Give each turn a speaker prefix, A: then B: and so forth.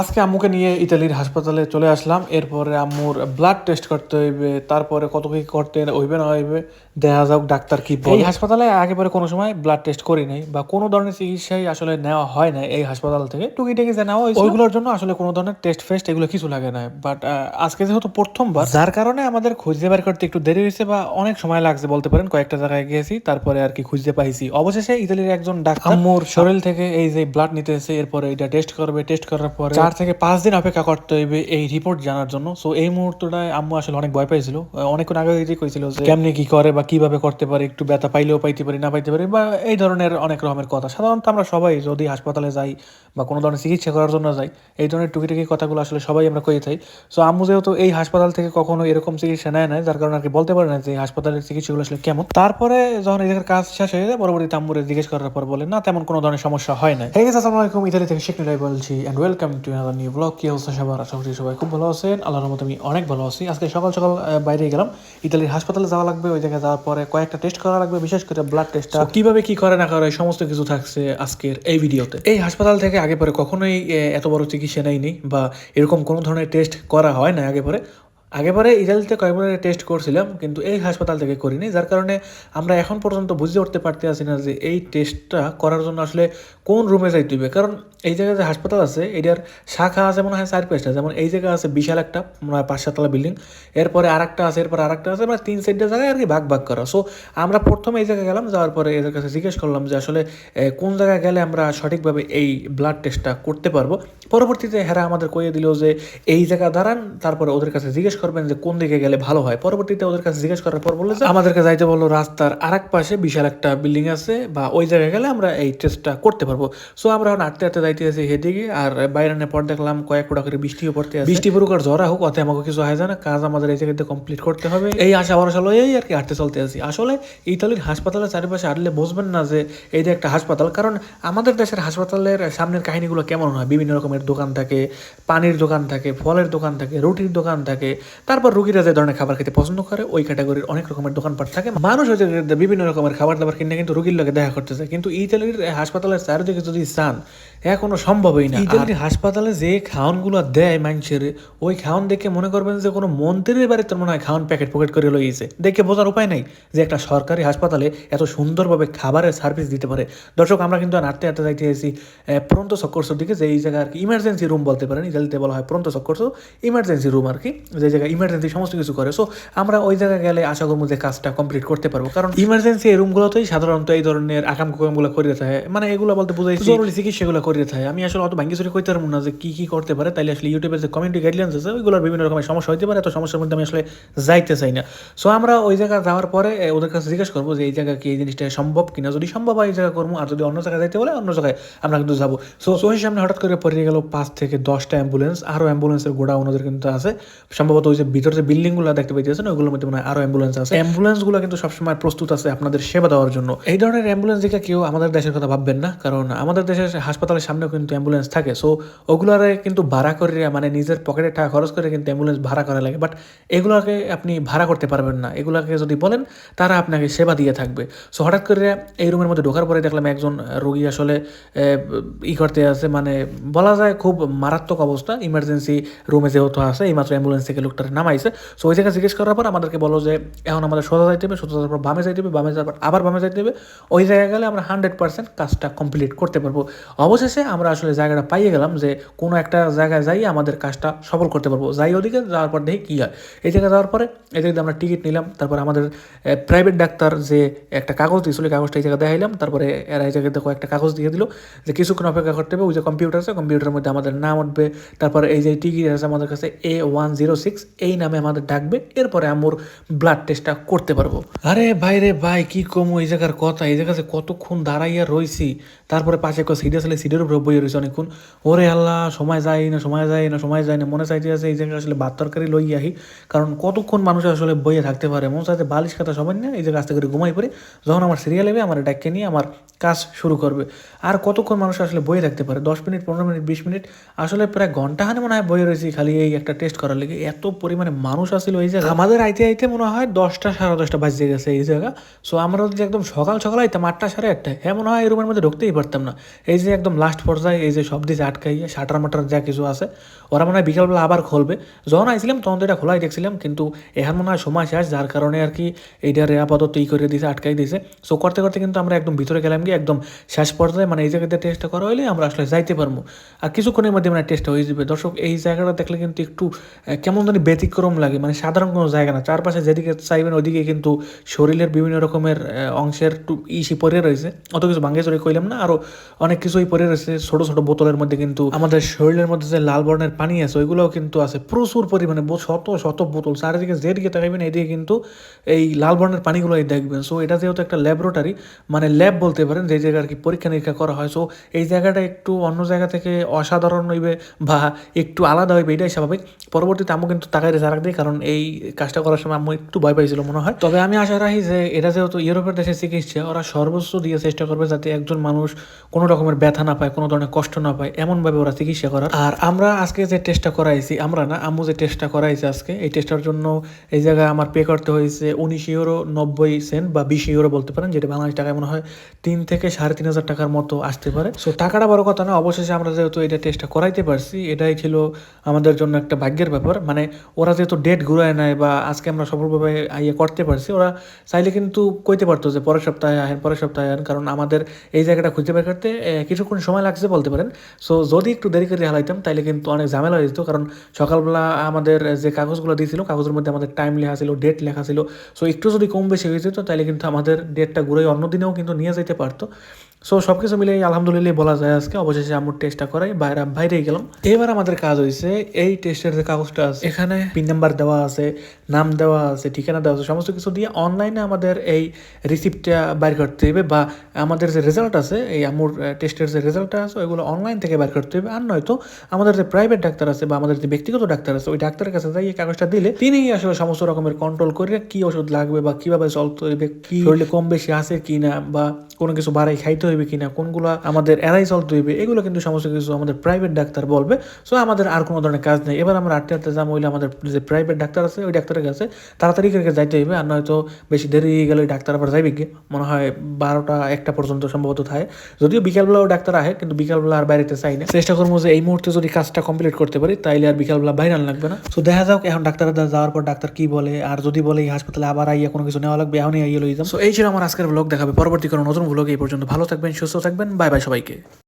A: আজকে আম্মুকে নিয়ে ইতালির হাসপাতালে চলে আসলাম। এরপরে আম্মুর ব্লাড টেস্ট করতে হইবে, তারপরে কত কী করতে হইবে না হইবে দেখা যাক ডাক্তার কি এই হাসপাতালে আগে পরে কোনো সময় ব্লাড টেস্ট করি নাই বা কোনো ধরনের চিকিৎসাই আসলে নেওয়া হয় না এই হাসপাতাল থেকে। টুকিটাকি যে নেওয়া ওইগুলোর জন্য আসলে কোনো ধরনের টেস্ট ফেস্ট এগুলো কিছু লাগে না বাট আজকে যেহেতু প্রথমবার যার কারণে আমাদের খুঁজতে বের করতে একটু দেরি হয়েছে বা অনেক সময় লাগছে বলতে পারেন। কয়েকটা জায়গায় গিয়েছি তারপরে আর কি খুঁজতে পাইছি। অবশেষে ইতালির একজন ডাক্তার আম্মুর শরীর থেকে এই যে ব্লাড নিতে এসে এরপরে এটা টেস্ট করবে টেস্ট করার পরে চার থেকে পাঁচ দিন অপেক্ষা করতে হইবে এই রিপোর্ট জানার জন্য। সো এই মুহূর্তটায় আম্মু আসলে অনেক ভয় পাইছিল। আহ, অনেকক্ষণ আগে কইছিল যে কেমনি কি করে বা কীভাবে করতে পারি, একটু ব্যথা পাইলেও পাইতে পারি, না পাইতে পারি, বা এই ধরনের অনেক রকমের কথা। সাধারণত আমরা সবাই যদি হাসপাতালে যাই বা কোনো ধরনের চিকিৎসা করার জন্য যাই, এই ধরনের টুকিটাকি কথাগুলো আসলে সবাই আমরা কয়ে থাই। সো আম্মু যেহেতু এই হাসপাতাল থেকে কখনো এরকম চিকিৎসা নেয় না যার কারণে আর কি বলতে পারে না যে হাসপাতালের চিকিৎসাগুলো আসলে কেমন। তারপরে যখন জায়গার কাজ শেষ হয়ে যায়, পরবর্তীতে আম্মুরে জিজ্ঞেস করার পর বলে, না, তেমন কোনো ধরনের সমস্যা হয় না হ্যাঁ আসসালামু আলাইকুম। ইতালি থেকে শেখ নিলাই বলছি and welcome to another new blog কি অবস্থা সবার? আশা করি সবাই খুব ভালো আছেন। আল্লাহর মতো আমি অনেক ভালো আছি। আজকে সকাল সকাল বাইরে গেলাম। ইতালির হাসপাতালে যাওয়া লাগবে, ওই জায়গায় যাওয়ার পরে কয়েকটা টেস্ট করা লাগবে, বিশেষ করে ব্লাড টেস্টটা কীভাবে কি করে না করে সমস্ত কিছু থাকছে আজকের এই ভিডিওতে। এই হাসপাতাল থেকে আগে পরে কখনোই এত বড় চিকিৎসা নেয়নি বা এরকম কোনো ধরনের টেস্ট করা হয় না আগে পরে। আগেবারে ইতালিতে কয়েকবার টেস্ট করছিলাম, কিন্তু এই হাসপাতাল থেকে করিনি, যার কারণে আমরা এখন পর্যন্ত বুঝতে উঠতে পারতে আছি না যে এই টেস্টটা করার জন্য আসলে কোন রুমে যাইতে হবে। কারণ এই জায়গায় যে হাসপাতাল আছে, এটার শাখা আছে মনে হয় চার পাঁচটা, যেমন এই জায়গায় আছে বিশাল একটা পাঁচ সাততলা বিল্ডিং এরপরে আরেকটা আছে, এরপর আরেকটা আছে মানে তিন চারটা জায়গায় আর কি ভাগ ভাগ করা। সো আমরা প্রথমে এই জায়গায় গেলাম, যাওয়ার পরে এদের কাছে জিজ্ঞেস করলাম যে আসলে কোন জায়গায় গেলে আমরা সঠিকভাবে এই ব্লাড টেস্টটা করতে পারব? পরবর্তীতে হেরা আমাদের কইয়ে দিল যে এই জায়গা দাঁড়ান, তারপরে ওদের কাছে জিজ্ঞেস করবেন যে কোন দিকে গেলে ভালো হয়। পরবর্তীতে ওদের কাছে জিজ্ঞেস করার পর বলল যে আমাদেরকে যাইতে বলল রাস্তার আরেক পাশে বিশাল একটা বিল্ডিং আছে বা ওই জায়গায় গেলে আমরা এই টেস্টটা করতে পারব। সো আমরা এখন আটতে আটতে যাইতে আছি হেদিকে আর বাইরে পর দেখলাম কয়েক ফোটা করে বৃষ্টিও পড়তে আছে। বৃষ্টি পড়ুক আর ঝরা হোক অত আমাকে কিছু হয় না। কাজ আমাদের এই জায়গাতে কমপ্লিট করতে হবে। এই আশা ভরসা লয়েই আর কি হাঁটতে চলতে আছি। আসলে ইতালির হাসপাতালের চারিপাশে হাঁটলে বুঝবেন না যে এই যে একটা হাসপাতাল কারণ আমাদের দেশের হাসপাতালের সামনের কাহিনীগুলো কেমন হয়? বিভিন্ন রকমের দোকান থাকে পানির দোকান থাকে ফলের দোকান থাকে রুটির দোকান থাকে। তারপর রুগীরা যে ধরনের খাবার খেতে পছন্দ করে, ওই ক্যাটাগরির অনেক রকমের দোকানপাট থাকে। মানুষ হচ্ছে বিভিন্ন রকমের খাবার দাবার কিনে কিন্তু রুগীর লোকে দেখা করতে কিন্তু ইতালির হাসপাতালের চারিদিকে যদি চান এ কোনো সম্ভবই না। ইতালির হাসপাতালে যে খাওয়ানগুলো দেয় মানুষের ওই খাওয়ান দেখে মনে করবেন যে কোনো মন্ত্রীর বাড়িতে মনে হয় খাওয়ান প্যাকেট পকেট করে লইয়েছে দেখে বোঝার উপায় নাই যে একটা সরকারি হাসপাতালে এত সুন্দরভাবে খাবারের সার্ভিস দিতে পারে। দর্শক আমরা কিন্তু নাড়তে হাঁটতে যাইতে এসেছি প্রন্ত চক্করসর দিকে যে এই জায়গা আর কি ইমার্জেন্সি রুম বলতে পারেন ইতালিতে বলা হয় প্রন্ত চক্করস ইমার্জেন্সি রুম আর কি যে জায়গায় ইমার্জেন্সি সমস্ত কিছু করে। সো আমরা ওই জায়গায় গেলে আশা করব যে কাজটা কমপ্লিট করতে পারব। কারণ ইমার্জেন্সি রুমগুলোতেই সাধারণত এই ধরনের আকাম কুকামগুলো করে থাকে মানে এগুলো বলতে বুঝাইছি জরুরি চিকিৎসাগুলো করে থাকে। আমি আসলে অত ভাঙ্গি চুরি করতে পারব না যে কি কি করতে পারে। তাইলে আসলে ইউটিউবের যে কমিউনিটি গাইডলাইন্স আছে, ওইগুলোর বিভিন্ন রকমের সমস্যা হতে পারে, এত সমস্যার মধ্যে আমি আসলে যাইতে চাই না। সো আমরা ওই জায়গায় যাওয়ার পরে ওদের কাছে জিজ্ঞেস করব যে, এই জায়গা কি এই জিনিসটা সম্ভব কিনা? যদি সম্ভব হয়, এই জায়গা করব, আর যদি অন্য জায়গায় যাইতে বলে, অন্য জায়গায় আমরা কিন্তু যাব। সো সোহের সামনে হঠাৎ করে পড়ে গেল পাঁচ থেকে দশটা অ্যাম্বুলেন্স আরও অ্যাম্বুলেন্সের গোডা ওনাদের কিন্তু আছে। সম্ভবত ওই যে ভিতরে যে বিল্ডিংগুলো দেখতে পাইতেছেন, ওইগুলোর মধ্যে মনে আরও অ্যাম্বুলেন্স আছে। অ্যাম্বুলেন্সগুলো কিন্তু সবসময় প্রস্তুত আছে আপনাদের সেবা দেওয়ার জন্য। এই ধরনের অ্যাম্বুলেন্স দেখে কেউ আমাদের দেশের কথা ভাববেন না, কারণ আমাদের দেশের হাসপাতালের সামনেও কিন্তু অ্যাম্বুলেন্স থাকে। সো ওগুলোরে কিন্তু ভাড়া করে মানে নিজের পকেটে টাকা খরচ করে কিন্তু অ্যাম্বুলেন্স ভাড়া করা লাগে। বাট এগুলোকে আপনি ভাড়া করতে পারবেন না। এগুলোকে যদি বলেন, তারা আপনাকে সেবা দিয়ে থাকবে। সো হঠাৎ করে এই রুমের মধ্যে ঢোকার পরে দেখলাম একজন রোগী আসলে ই করতে আছে। মানে বলা যায় খুব মারাত্মক অবস্থা। ইমার্জেন্সি রুমে যেহেতু আছে এইমাত্র অ্যাম্বুলেন্স থেকে লোকটার নামাইছে। সো ওই জায়গায় জিজ্ঞেস করার পর আমাদেরকে বলো যে, এখন আমাদের সোজা যাইতে হবে। সোজা যাওয়ার পর বামে যাইতে হবে। বামে যাওয়ার পর আবার বামে যাইতে হবে। ওই জায়গায় গেলে আমরা হান্ড্রেড পার্সেন্ট কাজটা কমপ্লিট করতে পারব। অবশেষে আমরা আসলে জায়গাটা পাইয়ে গেলাম যে কোনো একটা জায়গায় যাই আমাদের কাজটা সফল করতে পারব। যাই ওদিকে যাওয়ার পর দেখি কী হয়। এই জায়গায় যাওয়ার পরে এই জায়গাতে আমরা টিকিট নিলাম, তারপর আমাদের প্রাইভেট ডাক্তার যে একটা কাগজ দিয়েছিল কাগজটা এই জায়গায় দেখাইলাম, তারপরে এরা এই জায়গাতে একটা কাগজ দিয়ে দিল যে কিছুক্ষণ অপেক্ষা করতে হবে, ওই যে কম্পিউটার আছে কম্পিউটারের মধ্যে আমাদের নাম উঠবে, তারপরে এই যে টিকিট আছে আমাদের কাছে এ ওয়ান জিরো সিক্স এই নামে আমাদের ডাকবে, এরপরে আমুর ব্লাড টেস্টটা করতে পারব। আরে ভাই রে ভাই, কি কমো, এই জায়গার কথা, এই জায়গাতে কতক্ষণ দাঁড়াইয়া রইছি, তারপরে পাশে সিট আসলে সিটের উপরে বইয়ে রয়েছে অনেকক্ষণ ওরে আল্লাহ, সময় যায় না, সময় যায় না, সময় যায় না। মনে চাইতে আছে এই জায়গায় আসলে ভাত তরকারি লই আহি, কারণ কতক্ষণ মানুষ আসলে বইয়ে থাকতে পারে? মনে চাইতে বালিশ খাতা সবাই না এই জায়গায় আস্তে করে ঘুমাই পড়ে, যখন আমার সিরিয়াল হবে আমার ডাক্কে নিয়ে আমার কাজ শুরু করবে। আর কতক্ষণ মানুষ আসলে বইয়ে থাকতে পারে? দশ মিনিট, পনেরো মিনিট, বিশ মিনিট, আসলে প্রায় ঘণ্টা হানে মনে হয় বইয়ে রয়েছি খালি এই একটা টেস্ট করার লেগে। এত পরিমাণে মানুষ আসছিল এই জায়গায়। আমাদের আইতে আইতে মনে হয় দশটা, সাড়ে দশটা বাজে গেছে এই জায়গা। সো আমরা যদি একদম সকাল সকাল আইতাম, আটটা, সাড়ে আটটায় হ্যাঁ মনে হয় এই রুমের মধ্যে ঢুকতেই পারতাম না। এই যে একদম লাস্ট লাস্ট পর্যায়ে এই যে সব দিছে আটকাইয়া, শাটার মাটার যা কিছু আছে, ওরা মনে হয় বিকালবেলা আবার খুলবে। যখন আইছিলাম, তখন তো এটা খোলাই দেখছিলাম, কিন্তু এখন মনে হয় সময় শেষ, যার কারণে আর কি এইটারে আপাতত ই করে দিয়েছে আটকাই দিয়েছে সো করতে করতে কিন্তু আমরা একদম ভিতরে গেলাম গিয়ে একদম শেষ পর্যায়ে মানে এই জায়গাতে টেস্টটা করা হলে আমরা আসলে যাইতে পারব। আর কিছুক্ষণের মধ্যে মানে টেস্টটা হয়ে যাবে। দর্শক, এই জায়গাটা দেখলে কিন্তু একটু কেমন জানি ব্যতিক্রম লাগে মানে সাধারণ কোনো জায়গা না। চারপাশে যেদিকে চাইবেন ওদিকে কিন্তু শরীরের বিভিন্ন রকমের অংশের ইসি পরে রয়েছে। অত কিছু ভাঙ্গে চড়ে কইলাম না আরও অনেক কিছুই পরে রয়েছে ছোট ছোট বোতলের মধ্যে কিন্তু আমাদের শরীরের মধ্যে যে লাল বর্ণের পানি আছে, ওইগুলোও কিন্তু আছে। প্রচুর পরিমাণে শত শত বোতল, চারিদিকে যেদিকে তাকাইবেন এদিকে কিন্তু এই লাল বর্ণের পানিগুলোই দেখবেন। সো এটা যেহেতু একটা ল্যাবরেটরি মানে ল্যাব বলতে পারেন, যে জায়গায় আর কি পরীক্ষা নিরীক্ষা করা হয়। সো এই জায়গাটা একটু অন্য জায়গা থেকে অসাধারণ হইবে বা একটু আলাদা হইবে, এটাই স্বাভাবিক। পরবর্তীতে আম্মু কিন্তু তাকাই রেখে রাখবে কারণ এই কাজটা করার সময় আম্মু একটু ভয় পাইছিল মনে হয়। তবে আমি আশা রাখি যে এটা যেহেতু ইউরোপের দেশের চিকিৎসা, ওরা সর্বোচ্চ দিয়ে চেষ্টা করবে যাতে একজন মানুষ কোনো রকমের ব্যথা না পায়, কোনো ধরনের কষ্ট না পায়, এমনভাবে ওরা চিকিৎসা করার। আর আমরা আজকে যে টেস্টটা করাইছি, আমরা না, আম্মু যে টেস্টটা করাইছে আজকে, এই টেস্টটার জন্য এই জায়গায় আমার পে করতে হয়েছে উনিশ ইউরো নব্বই সেন্ট বা বিশ ইউরো বলতে পারেন, যেটা বাংলাদেশ টাকায় মনে হয় তিন থেকে সাড়ে তিন হাজার টাকার মতো আসতে পারে। সো টাকাটা বড় কথা না, অবশেষে আমরা যেহেতু এটা টেস্টটা করাইতে পারছি, এটাই ছিল আমাদের জন্য একটা ভাগ্যের ব্যাপার। মানে ওরা যেহেতু ডেট ঘুরায় নেয় বা আজকে আমরা সফলভাবে ইয়ে করতে পারছি, ওরা চাইলে কিন্তু কইতে পারতো যে পরের সপ্তাহে আহেন, পরের সপ্তাহে আহেন, কারণ আমাদের এই জায়গাটা খুঁজে বের করতে কিছুক্ষণ সময় লাগছে বলতে পারেন। সো যদি একটু দেরি করে হালাইতাম তাহলে কিন্তু অনেক ঝামেলা হয়ে যেত। কারণ সকালবেলা আমাদের যে কাগজগুলো দিয়েছিল কাগজের মধ্যে আমাদের টাইম লেখা ছিল ডেট লেখা ছিল। সো একটু যদি কম বেশি হয়ে যেত তাহলে কিন্তু আমাদের ডেটটা ঘুরে অন্য দিনেও কিন্তু নিয়ে যেতে পারতো। সো সব কিছু মিলে আলহামদুলিল্লাহ বলা যায় আজকে। অবশেষে আমার টেস্টটা করাই। বাইরে বাইরে গেলাম। এবার আমাদের কাজ হয়েছে এই টেস্টের যে কাগজটা আছে এখানে পিন নাম্বার দেওয়া আছে নাম দেওয়া আছে ঠিকানা দেওয়া আছে সমস্ত কিছু দিয়ে অনলাইনে আমাদের এই রিসিপ্টটা বাইর করতে হবে বা আমাদের যে রেজাল্ট আছে এই আমুর টেস্টের যে রেজাল্টটা আছে ওইগুলো অনলাইন থেকে বের করতে হবে। আর নয়তো আমাদের যে প্রাইভেট ডাক্তার আছে বা আমাদের যে ব্যক্তিগত ডাক্তার আছে ওই ডাক্তারের কাছে যাই এই কাগজটা দিলে তিনি আসলে সমস্ত রকমের কন্ট্রোল করে কি ওষুধ লাগবে বা কীভাবে চলতে হইবে কি শরীরে কম বেশি আছে কি না বা কোনো কিছু বাড়াই খাইতে হইবে কিনা, কোনগুলো আমাদের এড়াই চলতে হইবে, এগুলো কিন্তু সমস্ত কিছু আমাদের প্রাইভেট ডাক্তার বলবে। সো আমাদের আর কোনো ধরনের কাজ নেই। এবার আমরা আটতে আটতে যাব, হইলে আমাদের যে প্রাইভেট ডাক্তার আছে, ওই ডাক্তারের কাছে, তাড়াতাড়ি করে যাইতে হইবে। আর নয়তো বেশি দেরি হয়ে গেলে ওই ডাক্তার আবার যাইবে কি মনে হয় বারোটা একটা পর্যন্ত সম্ভবত থাকে। যদিও বিকালবেলাও ডাক্তার আহে কিন্তু বিকালবেলা আর বাইরেতে চাই না। চেষ্টা করব যে এই মুহূর্তে যদি কাজটা কমপ্লিট করতে পারি, তাইলে আর বিকালবেলা বাইরে লাগবে না। তো দেখা যাক এখন ডাক্তারের দ্বারা যাওয়ার পর ডাক্তার কি বলে, আর যদি বলে এই হাসপাতালে আবার আইয়া কোনো কিছু নেওয়া লাগবে, এখনই আইয়া লই যাম তো এই ছিল আমার আজকের ব্লগ দেখাবে পরবর্তী কোনো নতুন ব্লগ এই পর্যন্ত। ভালো থাকবেন সুস্থ থাকবেন বাই বাই সবাইকে।